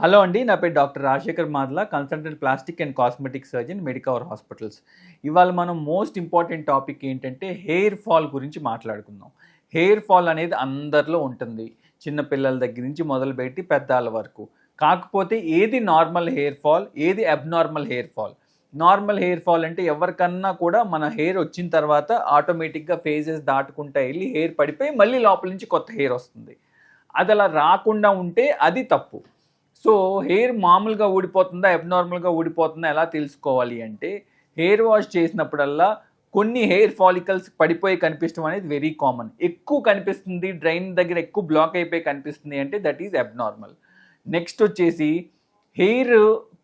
Hello అండి నా పేరు doctor Rajasekhar Madla consultant plastic and cosmetic surgeon Medicover hospitals ఇవాళ మనం మోస్ట్ ఇంపార్టెంట్ టాపిక్ ఏంటంటే హెయిర్ ఫాల్ గురించి మాట్లాడుకుందాం. హెయిర్ ఫాల్ అనేది అందరిలో ఉంటుంది. చిన్నపిల్లల దగ్గర నుంచి మొదలుపెట్టి పెద్దాల వరకు. కాకపోతే ఏది నార్మల్ హెయిర్ ఫాల్ ఏది abnormal hair fall normal hair fall అంటే ఎవరికన్నా కూడా మన హెయిర్ వచ్చిన తర్వాత ఆటోమేటిక్గా ఫేజెస్ దాటుకుంటా వెళ్ళి హెయిర్ పడిపోయి మళ్ళీ లోపల నుంచి కొత్త హెయిర్ వస్తుంది. అది అలా రాకుండా ఉంటే అది తప్పు. సో హెయిర్ మామూలుగా ఊడిపోతుందా అబ్నార్మల్గా ఊడిపోతుందా ఎలా తెలుసుకోవాలి అంటే హెయిర్ వాష్ చేసినప్పుడల్లా కొన్ని హెయిర్ ఫాలికల్స్ పడిపోయి కనిపించడం అనేది వెరీ కామన్. ఎక్కువ కనిపిస్తుంది డ్రైన్ దగ్గర ఎక్కువ బ్లాక్ అయిపోయి కనిపిస్తుంది అంటే దట్ ఈజ్ అబ్నార్మల్. నెక్స్ట్ వచ్చేసి హెయిర్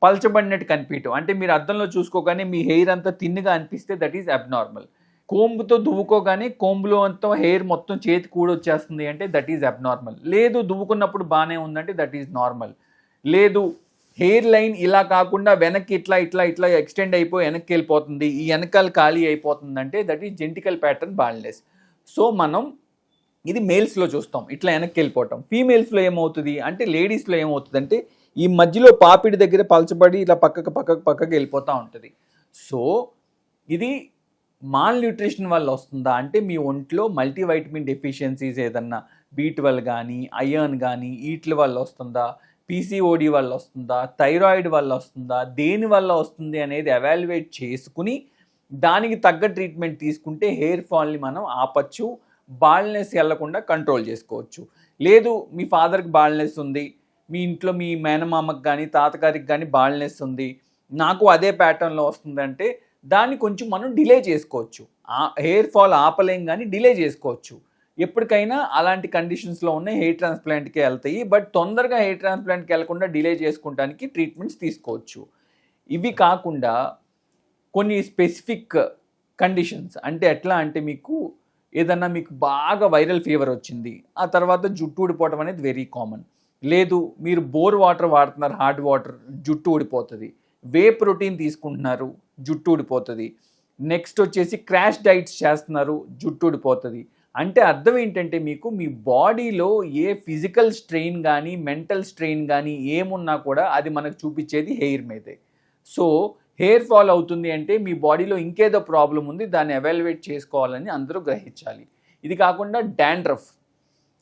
పల్చబడినట్టు కనిపించడం అంటే మీరు అద్దంలో చూసుకోగానే మీ హెయిర్ అంతా తిన్నుగా అనిపిస్తే దట్ ఈజ్ అబ్నార్మల్. కోంబుతో దువ్వుకోగానే కోంబులో అంతా హెయిర్ మొత్తం చేతి కూడొచ్చేస్తుంది అంటే దట్ ఈజ్ అబ్నార్మల్. లేదు దువ్వుకున్నప్పుడు బాగానే ఉందంటే దట్ ఈజ్ నార్మల్. లేదు హెయిర్ లైన్ ఇలా కాకుండా వెనక్కి ఇట్లా ఇట్లా ఇట్లా ఎక్స్టెండ్ అయిపోయి వెనక్కి వెళ్ళిపోతుంది. ఈ వెనకాల ఖాళీ అయిపోతుంది అంటే that is genetical pattern baldness so మనం ఇది మేల్స్లో చూస్తాం ఇట్లా వెనక్కి వెళ్ళిపోవటం. ఫీమేల్స్లో ఏమవుతుంది అంటే లేడీస్లో ఏమవుతుంది అంటే ఈ మధ్యలో పాపిడి దగ్గర పలచబడి ఇలా పక్కకు పక్కకు పక్కకు వెళ్ళిపోతూ ఉంటుంది. సో ఇది మాల్ న్యూట్రిషన్ వల్ల వస్తుందా అంటే మీ ఒంట్లో మల్టీవైటమిన్ డెఫిషియన్సీస్ ఏదన్నా బీ ట్వెల్వ్ కానీ అయర్న్ కానీ వీటి వల్ల వస్తుందా? పీసీఓడి వల్ల వస్తుందా థైరాయిడ్ వల్ల వస్తుందా దేని వల్ల వస్తుంది అనేది అవాల్యుయేట్ చేసుకుని దానికి తగ్గ ట్రీట్మెంట్ తీసుకుంటే హెయిర్ ఫాల్ని మనం ఆపచ్చు బాల్నెస్ వెళ్ళకుండా కంట్రోల్ చేసుకోవచ్చు. లేదు మీ ఫాదర్కి బాల్నెస్ ఉంది మీ ఇంట్లో మీ మేనమామకి కానీ తాతగారికి కానీ బాల్నెస్ ఉంది నాకు అదే ప్యాటర్న్లో వస్తుందంటే దాన్ని కొంచెం మనం డిలే చేసుకోవచ్చు. హెయిర్ ఫాల్ ఆపలేం కానీ డిలే చేసుకోవచ్చు. ఎప్పటికైనా అలాంటి కండిషన్స్లో ఉన్న హెయిర్ ట్రాన్స్ప్లాంట్కి వెళ్తాయి. బట్ తొందరగా హెయిర్ ట్రాన్స్ప్లాంట్కి వెళ్ళకుండా డిలే చేసుకోవడానికి ట్రీట్మెంట్స్ తీసుకోవచ్చు. ఇవి కాకుండా కొన్ని స్పెసిఫిక్ కండిషన్స్ అంటే ఎట్లా అంటే మీకు ఏదన్నా మీకు బాగా వైరల్ ఫీవర్ వచ్చింది ఆ తర్వాత జుట్టు ఊడిపోవడం అనేది వెరీ కామన్ లేదు మీరు బోర్ వాటర్ వాడుతున్నారు హార్డ్ వాటర్ జుట్టు ఊడిపోతుంది. వే ప్రోటీన్ తీసుకుంటున్నారు జుట్టు ఊడిపోతుంది. నెక్స్ట్ వచ్చేసి క్రాష్ డైట్స్ చేస్తున్నారు జుట్టు ఊడిపోతుంది. అంటే అర్థం ఏంటంటే మీకు మీ బాడీలో ఏ ఫిజికల్ స్ట్రెయిన్ కానీ మెంటల్ స్ట్రెయిన్ కానీ ఏమున్నా కూడా అది మనకు చూపించేది హెయిర్ మీదే. సో హెయిర్ ఫాల్ అవుతుంది అంటే మీ బాడీలో ఇంకేదో ప్రాబ్లం ఉంది దాన్ని ఎవాల్యుయేట్ చేసుకోవాలని అందరూ గ్రహించాలి. ఇది కాకుండా డాండ్రఫ్.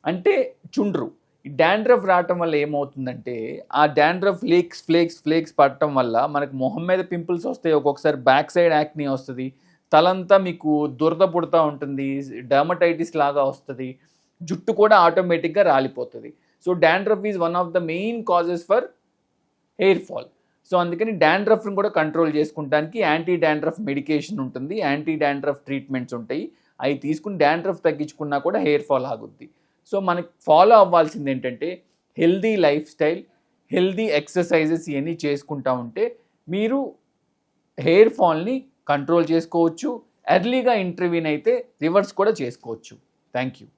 అంటే చుండ్రు. ఈ డాండ్రఫ్ రావటం వల్ల ఏమవుతుందంటే ఆ డాండ్రఫ్ ఫ్లేక్స్ ఫ్లేక్స్ ఫ్లేక్స్ పడటం వల్ల మనకు మొహం మీద పింపుల్స్ వస్తాయి ఒక్కొక్కసారి బ్యాక్ సైడ్ యాక్ని వస్తుంది తలంతా మీకు దురద పుడతా ఉంటుంది డర్మటైటిస్ లాగా వస్తుంది జుట్టు కూడా ఆటోమేటిక్గా రాలిపోతుంది. So dandruff is one of the main causes for hair fall so అందుకని డాండ్రఫ్ని కూడా కంట్రోల్ చేసుకుంటానికి యాంటీ డాండ్రఫ్ మెడికేషన్ ఉంటుంది యాంటీ డాండ్రఫ్ ట్రీట్మెంట్స్ ఉంటాయి. అవి తీసుకుని డాండ్రఫ్ తగ్గించుకున్నా కూడా హెయిర్ ఫాల్ ఆగుద్ది. సో మనకి ఫాలో అవ్వాల్సింది ఏంటంటే healthy life style healthy exercises ఇవన్నీ చేసుకుంటా ఉంటే మీరు హెయిర్ ఫాల్ని కంట్రోల్ చేసుకోవచ్చు. ఎర్లీగా ఇంటర్వ్యూన్ అయితే రివర్స్ కూడా చేసుకోవచ్చు. Thank you